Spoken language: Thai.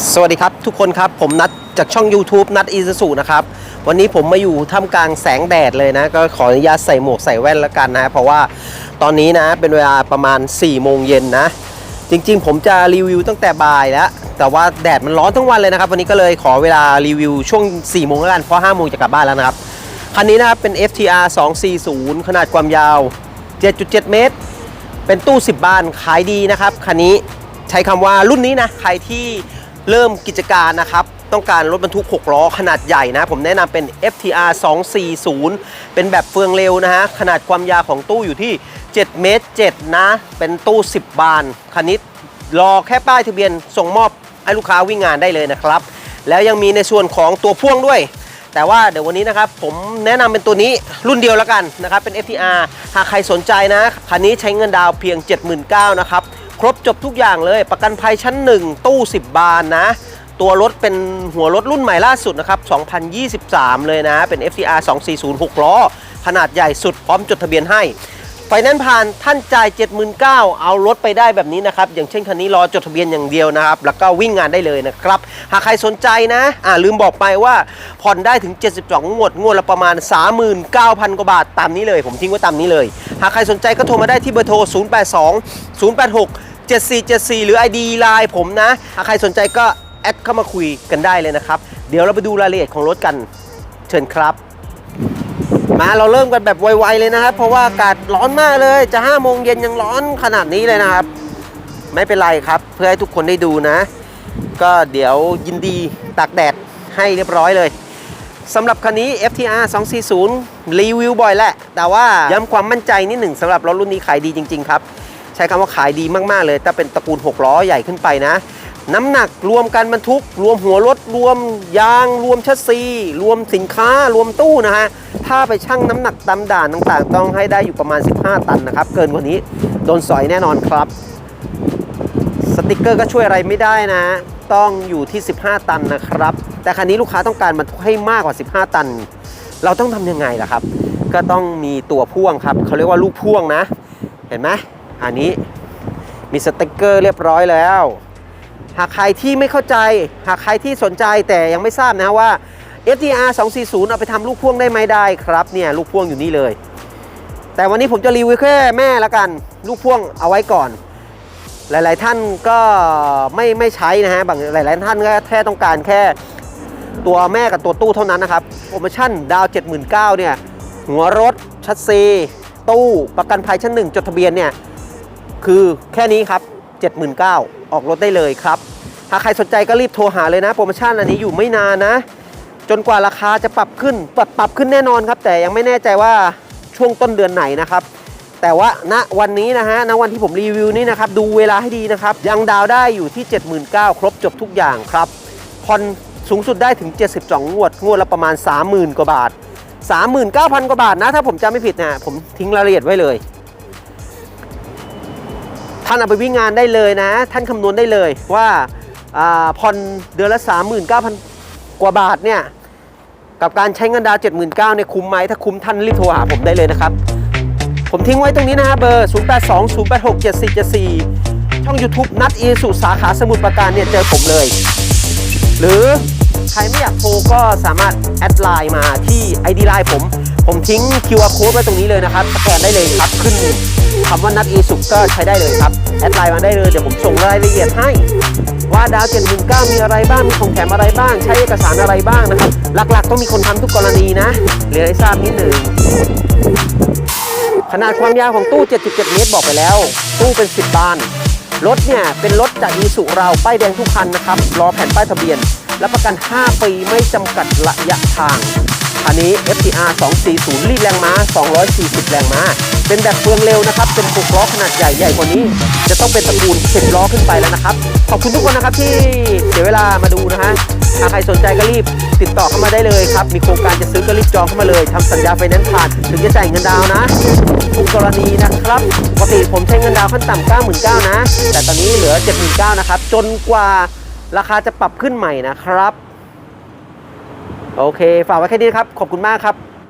สวัสดีครับทุกคนครับผมนัดจากช่อง YouTube นัดอีซูนะครับ วันนี้ผมมาอยู่ท่ามกลางแสงแดดเลยนะ ก็ขออนุญาตใส่หมวกใส่แว่นแล้วกันนะ เพราะว่าตอนนี้นะเป็นเวลาประมาณ 4 โมงเย็นนะ จริงๆ ผมจะรีวิวตั้งแต่บ่ายแล้ว แต่ว่าแดดมันร้อนทั้งวันเลยนะครับ วันนี้ก็เลยขอเวลารีวิวช่วง 4 โมงแล้วกันเพราะ5โมงจะกลับบ้านแล้วนะครับคันนี้นะครับเป็น FTR 240 ขนาดความยาว 7.7 เมตร เป็นตู้ 10 บานขายดีนะครับคันนี้ใช้คำว่ารุ่นนี้นะใครที่ เริ่มกิจการนะครับต้องการรถบรรทุก 6 ล้อขนาดใหญ่นะ ผมแนะนำเป็น FTR 240 เป็นแบบเฟืองเร็วนะฮะ ขนาดความยาวของตู้อยู่ที่ 7 เมตร 7 นะ เป็นตู้ 10 บาน คันนี้รอแค่ป้ายทะเบียนส่งมอบให้ลูกค้าวิ่งงานได้เลยนะครับ แล้วยังมีในส่วนของตัวพ่วงด้วย แต่ว่าเดี๋ยววันนี้นะครับ ผมแนะนำเป็นตัวนี้รุ่นเดียวแล้วกันนะครับ เป็น FTR หากใครสนใจนะ คันนี้ใช้เงินดาวเพียง 79,000นะครับ ครบจบทุกอย่างเลย ประกันภัยชั้น 1 ตู้ 10 บานนะ ตัวรถเป็นหัวรถรุ่นใหม่ล่าสุดนะครับ 2023 เลยนะ เป็น FCR 2406ล้อ ขนาดใหญ่สุดพร้อมจดทะเบียนให้ ฟแนนซ์ผ่านท่านจ่าย 79,000เอารถไปได้แบบนี้นะครับ อย่างเช่นคันนี้รอจดทะเบียนอย่างเดียวนะครับ แล้วก็วิ่งงานได้เลยนะครับ หากใครสนใจนะอ่าลืมบอกไปว่าผ่อนได้ถึง 72 งวด งวดละประมาณ 39,000 กว่าบาทตามนี้เลย ผมทิ้งไว้ตามนี้เลย หากใครสนใจก็โทรมาได้ที่เบอร์โทร 082 086 7474 หรือ ID ไลน์ผมนะ หากใครสนใจก็แอดเข้ามาคุยกันได้เลยนะครับ เดี๋ยวเราไปดูรายละเอียดของรถกัน เชิญครับ มาเราเริ่มกันแบบไวๆเลยนะครับ เพราะว่าอากาศร้อนมากเลยจะ5โมงเย็นยังร้อนขนาดนี้เลยนะครับ ไม่เป็นไรครับ เพื่อให้ทุกคนได้ดูนะ ก็เดี๋ยวยินดีตากแดดให้เรียบร้อยเลยสำหรับคันนี้ FTR 240 รีวิวบ่อยแหละ แต่ว่าย้ำความมั่นใจนิดหนึ่งสำหรับรถรุ่นนี้ขายดีจริง ๆ ครับ ใช้คำว่าขายดีมากๆเลย ถ้าเป็นตระกูล 6 ล้อใหญ่ขึ้นไปนะ น้ำหนักรวมการบรรทุก รวมหัวรถรวมยาง รวมชัซี รวมสินค้ารวมตู้นะฮะถ้าไปชั่งน้ำหนักตามด่านต่างๆ ต้องให้ได้อยู่ประมาณ 15 ตันนะครับ เกินกว่านี้โดนสอยแน่นอนครับ สติกเกอร์ก็ช่วยอะไรไม่ได้นะ ต้องอยู่ที่ 15 ตันนะครับ แต่คันนี้ลูกค้าต้องการบรรทุกให้มากกว่า 15 ตัน เราต้องทำยังไงล่ะครับ ก็ต้องมีตัวพ่วงครับเขาเรียกว่าลูกพ่วงนะ เห็นไหมอันนี้มีสติกเกอร์เรียบร้อยแล้ว หากใครที่ไม่เข้าใจ หากใครที่สนใจแต่ยังไม่ทราบนะว่า FTR 240 เอาไปทำลูกพ่วงได้ไหมได้ครับเนี่ยลูกพ่วงอยู่นี่เลย แต่วันนี้ผมจะรีวิวแค่แม่ละกัน ลูกพ่วงเอาไว้ก่อน หลาย ๆ ท่านก็ไม่ไม่ใช้นะฮะบางหลาย ๆ ท่านก็แค่ต้องการแค่ตัวแม่กับตัวตู้เท่านั้นนะครับโปรโมชั่นดาว79,000เนี่ยหัวรถชัดซีตู้ประกันภัยชั้นหนึ่งจดทะเบียนเนี่ยคือแค่นี้ครับ 79,000 ออกรถได้เลยครับ หากใครสนใจก็รีบโทรหาเลยนะ โปรโมชั่นอันนี้อยู่ไม่นานนะ จนกว่าราคาจะปรับขึ้นปรับปรับขึ้นแน่นอนครับ แต่ยังไม่แน่ใจว่าช่วงต้นเดือนไหนนะครับ แต่ว่าณวันนี้นะฮะณวันที่ผมรีวิวนี่นะครับ ดูเวลาให้ดีนะครับ ยังดาวได้อยู่ที่ 79,000 ครบจบทุกอย่างครับผ่อนสูงสุดได้ถึง 72 งวด งวดละประมาณ 30,000 กว่าบาท 39,000 กว่าบาทนะ ถ้าผมจำไม่ผิดนะผมทิ้งรายละเอียดไว้เลยานเอาไปวิ่งงานได้เลยนะ ท่านคำนวณได้เลยว่าผ่อนเดือนละ 39,000 กว่าบาทเนี่ย กับการใช้เงินดาว 79,000เนี่ยคุ้มไหมถ้าคุ้มท่านรีบโทรหาผมได้เลยนะครับ ผมทิ้งไว้ตรงนี้นะฮะเบอร์ 082 086 7474 ช่อง YouTube นัดอีสุสาขาสมุทรปราการเนี่ยเจอผมเลย หรือใครไม่อยากโทรก็สามารถแอดไลน์มาที่ ID ไลน์ผม ผมทิ้ง QR code ไว้ตรงนี้เลยนะครับสแกนได้เลยครับขึ้น คำว่านัดอีสุกก็ใช้ได้เลยครับ แอดไลน์มาได้เลย เดี๋ยวผมส่งรายละเอียดให้ ว่าดาวเจ็ดหมื่นเก้ามีอะไรบ้าง มีของแถมอะไรบ้าง ใช้เอกสารอะไรบ้างนะครับ หลักๆ ต้องมีคนทำทุกกรณีนะเรียนให้ทราบนิดหนึ่งขนาดความยาวของตู้ 7.7 เมตรบอกไปแล้ว ตู้เป็น 10 บาน รถเนี่ย เป็นรถจากอีสุเราป้ายแดงทุกคันนะครับ รอแผ่นป้ายทะเบียน และประกัน 5 ปีไม่จำกัดระยะทาง อันนี้ FTR 240 รีดแรงม้า 240 แรงม้า เป็นแบบเฟืองเร็วนะครับ เป็นปลุกล้อขนาดใหญ่ใหญ่กว่านี้ จะต้องเป็นตระกูล10ล้อขึ้นไปแล้วนะครับ ขอบคุณทุกคนนะครับที่เสียเวลามาดูนะฮะหากใครสนใจก็รีบติดต่อเข้ามาได้เลยครับ มีโครงการจะซื้อก็รีบจองเข้ามาเลยทำสัญญาไฟแนนซ์ผ่าน ถึงจะจ่ายเงินดาวน์นะทุกกรณีนะครับ ปกติผมใช้เงินดาวน์ขั้นต่ำ99,000นะ แต่ตอนนี้เหลือ 79,000นะครับ จนกว่าราคาจะปรับขึ้นใหม่นะครับ โอเค ฝากไว้แค่นี้นะครับ ขอบคุณมากครับ